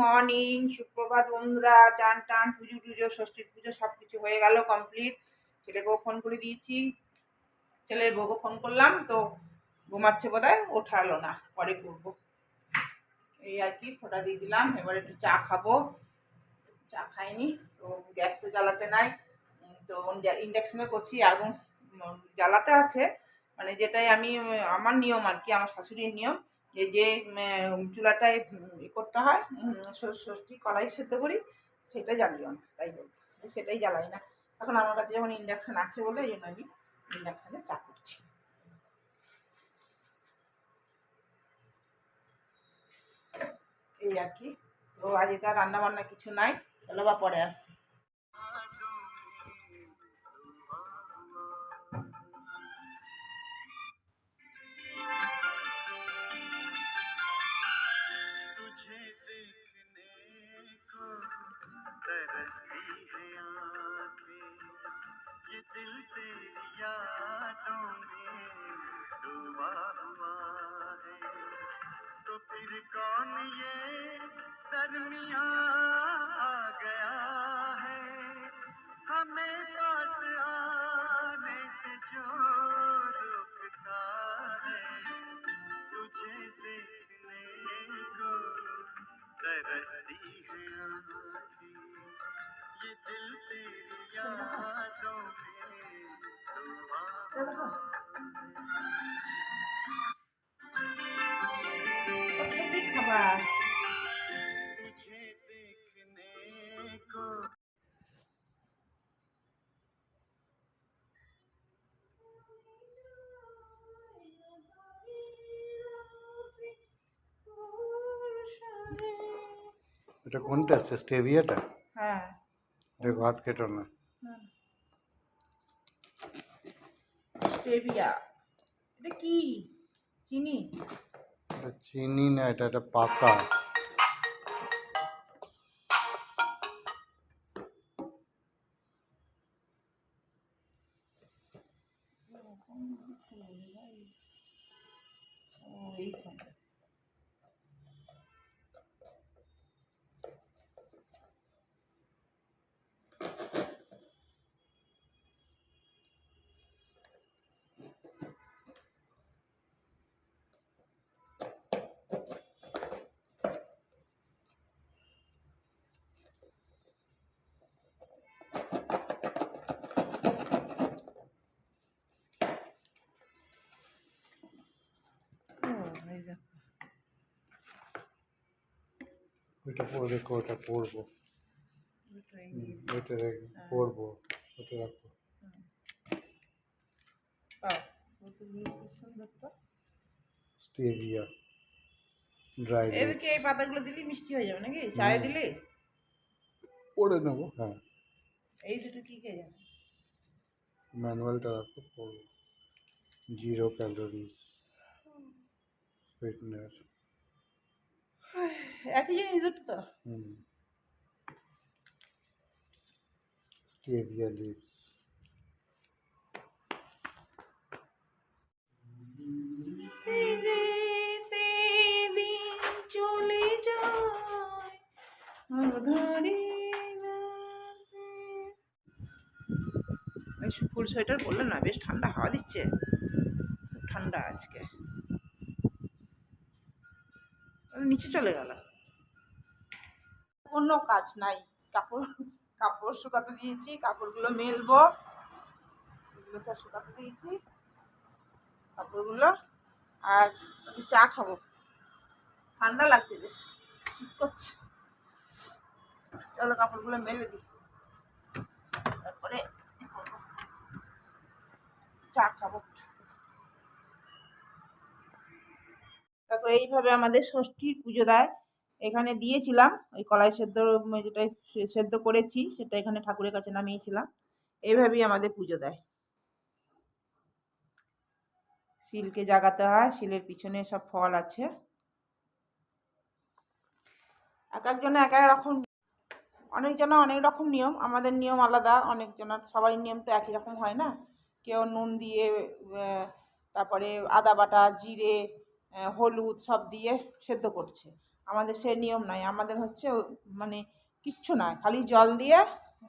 Morning সুপ্রভাত বন্ধুরা চান টান পুজো টুজো ষষ্ঠীর পুজো সব কিছু হয়ে গেল কমপ্লিট ছেলেকেও ফোন করে দিয়েছি। ছেলের বউকে ফোন করলাম, তো ঘুমাচ্ছে বোধ হয় ওঠালো না, পরে করব। এই আর কি, ফোটা দিয়ে দিলাম, এবার একটু চা খাব। চা খাইনি, তো গ্যাস তো জ্বালাতে নাই। তো ইন্ডাকশনে করছি, আগুন জ্বালাতে আছে। মানে যেটাই আমি, আমার নিয়ম আর কি, আমার শাশুড়ির নিয়ম। যে যে চুলাটায় ই করতে হয় ষষ্ঠী কলাই সেদ্ধ করি, সেটা জ্বালিও না, তাই বলতো সেটাই জ্বালাই না। এখন আমার কাছে যখন ইন্ডাকশান আছে বলে, এই জন্য আমি ইন্ডাকশানে চা করছি। এই আর কি। তো আজ তার রান্না বান্না কিছু নাই, চলো বা পরে আসছি तरसती है आँखें ये दिल तेरी यादों में डूबा हुआ है तो फिर कौन ये दरमिया आ गया है, हमें पास आने से जो रुकता है, तुझे देखने को तरसती है आँखें। ये दिल तेरी यादों में डूबा हुआ কি খাবার तुझे देखने को এটা কোনটা আছে স্টেভিয়াটা হ্যাঁ দেখো হাত কেটো না স্টেভিয়া এটা কি চিনি এটা চিনি না এটা একটা পাতা ও এইখানে ও এই দেখো ওইটা পরে দেখো ওটা পরবো? দুটো এই হুম, ওইটা রেখে পরবো ওটা রাখো পাও কতগুলো কি সুন্দর তো স্টেভিয়া ড্রাই এদেরকে এই পাতাগুলো দিলে মিষ্টি হয়ে যাবে নাকি? চায়ে দিলে? পরে নেব হ্যাঁ। এই দুটো কি কে জানে ম্যানুয়ালটা রাখো পরবো। জিরো ক্যালোরিজ সুইটনার একই জিনিস দুটো তো। স্টেভিয়া লিভস চলে যায়। এই ফুল সোয়েটার বলল না বেশ ঠান্ডা হাওয়া দিচ্ছে। ঠান্ডা আজকে। নিচে চলে গেল। কোনো কাজ নাই। কাপড় কাপড় শুকাতে দিয়েছি, কাপড়গুলো মেলবো। এগুলো তো শুকাতে দিয়েছি। কাপড়গুলো। আর একটু চা খাব। ঠান্ডা লাগছে বেশ। শীত করছে। চলো কাপড়গুলো মেলে দিই। তারপরে চা খাব। দেখো এইভাবে আমাদের ষষ্ঠীর পুজো দেয়। এখানে দিয়েছিলাম, ওই কলাই সেদ্ধ যেটা সেদ্ধ করেছি, সেটা এখানে ঠাকুরের কাছে নামিয়েছিলাম। এইভাবেই আমাদের পুজো দেয়। শিলকে জাগাতে হয়, শিলের পিছনে সব ফল আছে। এক একজনে এক এক রকম, অনেকজনের অনেক রকম নিয়ম, আমাদের নিয়ম আলাদা, অনেকজনের, সবারই নিয়ম তো একই রকম হয় না? কেউ নুন দিয়ে তারপরে আদা বাটা, জিরে হলুদ সব দিয়ে সেদ্ধ করছে। আমাদের সে নিয়ম নাই। আমাদের হচ্ছে মানে কিচ্ছু না খালি জল দিয়ে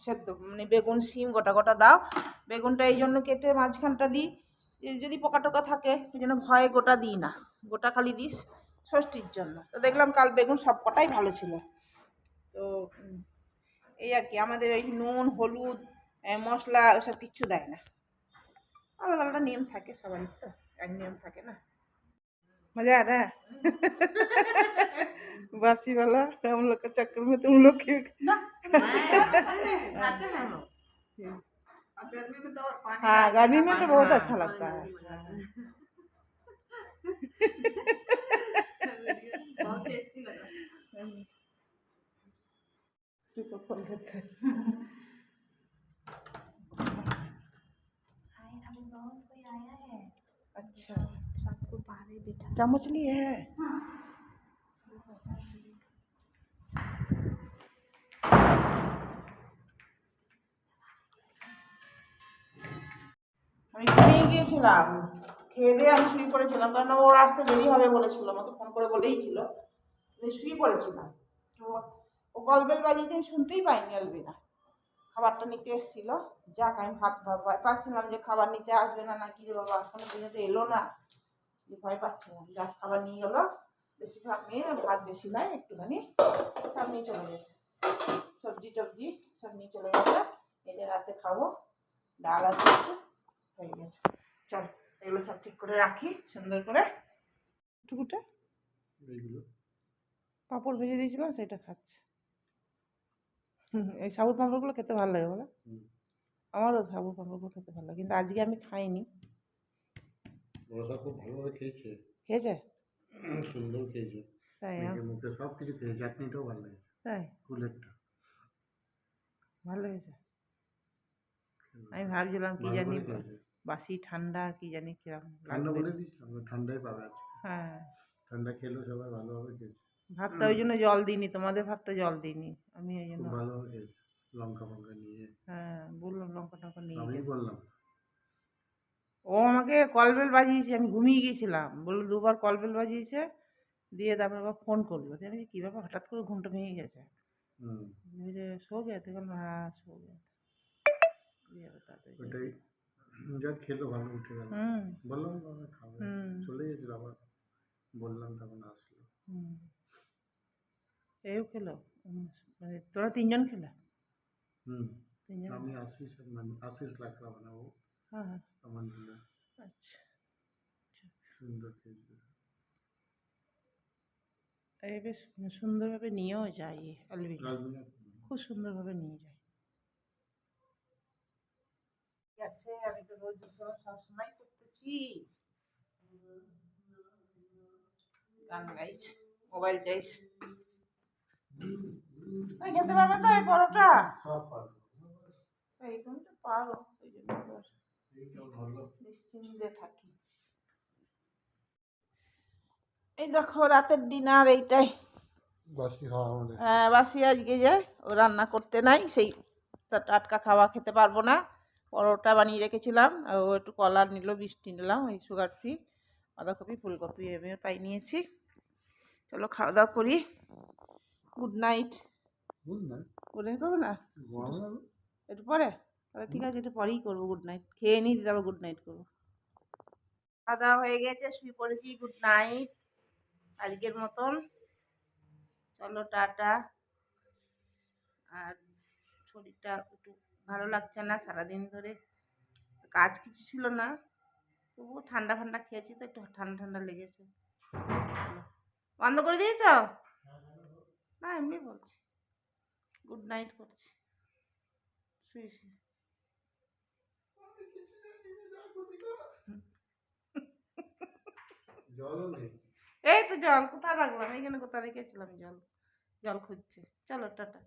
সেদ্ধ মানে বেগুন, শিম গোটা গোটা দাও। বেগুনটা এই জন্য কেটে মাঝখানটা দিই। যদি পোকা টোকা থাকে এই জন্য ভয়ে গোটা দিই না। গোটা খালি দিস ষষ্ঠীর জন্য। তো দেখলাম কাল বেগুন সব কটাই ভালো ছিল। তো এই আর কি, আমাদের ওই নুন, হলুদ মশলা, ওসব কিচ্ছু দেয় না। আলাদা আলাদা নিয়ম থাকে সবারই তো। এক নিয়ম থাকে না। मज़ा आ रहा है? बासी वाला हम लोग के चक्कर में तुम लोग के हाँ गर्मी में तो, हाँ, तो बहुत अच्छा लगता है। बहुत टेस्टी लगा। चम्मच लिए है আমি ঘুমিয়ে গিয়েছিলাম খেয়ে দিয়ে আমি শুয়ে পড়েছিলাম কারণ ওর আসতে দেরি হবে বলেছিল আমাকে ফোন করে বলেই ছিল তো শুয়ে পড়েছিলাম তো ও কলবেল বাজিয়ে আমি শুনতেই পাইনি আলবিনা খাবারটা নিতে এসেছিল যাক আমি ভাত ভা- ভয় পাচ্ছিলাম যে খাবার নিতে আসবে না নাকি রে বাবা এখনো পর্যন্ত এলো না ভয় না। যাক খাবার নিয়ে গেলো বেশি ভাত নিয়ে ভাত বেশি নয় একটুখানি সব নিয়ে চলে গেছে। সবজি টবজি সব নিয়ে চলে গেছে। এটা রাতে খাব ডাল আছে একটু হয়ে গেছে। চল এগুলো সব ঠিক করে রাখি সুন্দর করে। টুকুটা পাঁপড় ভেজে দিয়েছিলাম সেটা খাচ্ছে। হুম, এই সাবুর পাঁপড়গুলো খেতে ভালো লাগে বলো। আমারও সাবুর পাঁপড়গুলো খেতে ভালো লাগে কিন্তু আজকে আমি খাইনি। রসা খুব ভালোভাবে খেয়েছে। খেয়েছে? সুন্দর খেয়েছে। তাই মুখে সব কিছু খেয়েছে চাটনিটাও ভালো লেগেছে। তাই? কুলেরটা। ভালো লেগেছে? আমি ভাবছিলাম কি জানি বাসি ঠান্ডা কি জানি কীরকম ঠান্ডা বলে দিয়েছিলাম ঠান্ডাই পাবে আজকে। হ্যাঁ। ঠান্ডা খেলেও সবাই ভালোভাবে খেয়েছে। ভাতটা ওই জন্য জল দিইনি তোমাদের ভাতটা জল দিইনি। আমি ওই জন্য ভালোভাবে খেয়েছে লঙ্কা ফঙ্কা নিয়ে। হ্যাঁ বললাম লঙ্কা টঙ্কা নিয়ে আমি বললাম ও আমাকে কলবেল বাজিয়েছে আমি ঘুমিয়ে গিয়েছিলাম। বলল দুবার কলবেল বাজিয়েছে দিয়ে তারপর আবার ফোন করল। আমি কী ব্যাপার? হঠাৎ করে ঘুমটা ভেঙে গেছে? শো গেছে? বললাম হ্যাঁ শো করে- ওটাই। যা খেলো ভালো উঠে গেল। হুম। বললাম খাবে হুম। চলে গেছিল আবার বললাম তখন আসলো। হুম। এও খেলো। মানে তোরা তিনজন খেলে? হুম। আমি আশিস মানে আশিস লাকড়া বানাবো। হ্যাঁ হ্যাঁ। আমার আচ্ছা। সুন্দর এই বেশ সুন্দরভাবে নিয়েও যায় আলবিনা খুব সুন্দরভাবে নিয়ে যায়। আছে আমি তো রোজ সবসময় করতেছি। গান গাইছে মোবাইল চাইছে তুমি খেতে পারবে তো এই পরোটা এই তুমি তো পারো ওই জন্য তো আর এইটাও ভালো নিশ্চিন্তে থাকি। এই দেখো রাতের ডিনার এইটাই। বাসি হ্যাঁ, বাসি আজকে যে ও রান্না করতে নাই সেই টাটকা খাওয়া খেতে পারব না। পরোটা বানিয়ে রেখেছিলাম আর ও একটু কলার নিল বৃষ্টি নিলাম ওই সুগার ফ্রি বাঁধাকপি ফুলকপি আমিও তাই নিয়েছি। চলো খাওয়া দাওয়া করি। গুড নাইট গুড নাইট করব না? একটু পরে? তাহলে ঠিক আছে একটু পরেই করব গুড নাইট খেয়ে নিই তারপর গুড নাইট করব। খাওয়া দাওয়া হয়ে গেছে, শুয়ে পড়েছি গুড নাইট আজকের মতন। চলো, টাটা। আর শরীরটা একটু ভালো লাগছে না সারাদিন ধরে। কাজ কিছু ছিল না, তবুও ঠান্ডা ঠান্ডা খেয়েছি তো, একটু ঠান্ডা ঠান্ডা লেগেছে। বন্ধ করে দিয়েছ? না, এমনি বলছি। গুড নাইট করছি। শুয়ে শুয়ে। এই তো জল কোথায় রাখলাম? এখানে কোথায় রেখেছিলাম জল? জল খুঁজছে। চলো টাটা।